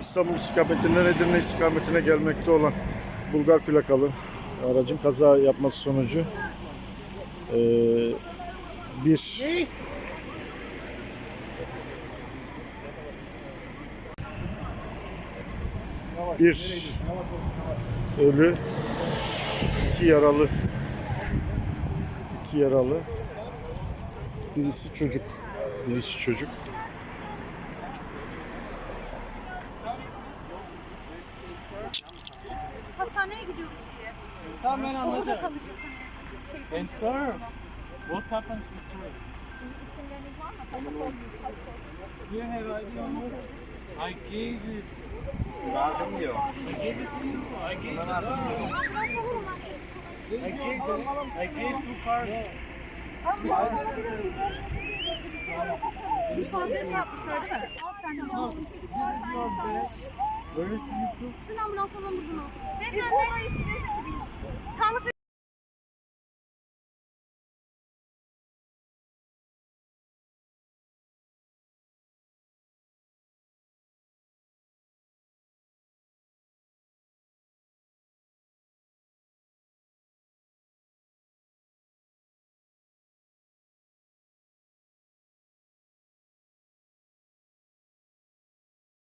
İstanbul istikametinden Edirne istikametine gelmekte olan Bulgar plakalı aracın kaza yapması sonucu eee, bir bir ölü iki yaralı iki yaralı birisi çocuk birisi çocuk Hastaneye gidiyoruz diye. Tamam ben Orada anladım. kalacak. Hani And her, what happens with her? sizin isimleriniz var mı? Pasaport, pasaport. You have ID on her? I gave it. Yardım diyor. I gave it to you. I gave it. I gave it. I gave two cards. İfadeni yapmışlar değil mi? This is your best. Yusuf? Bütün ambulans alanımızın olsun. Tekrar orayı size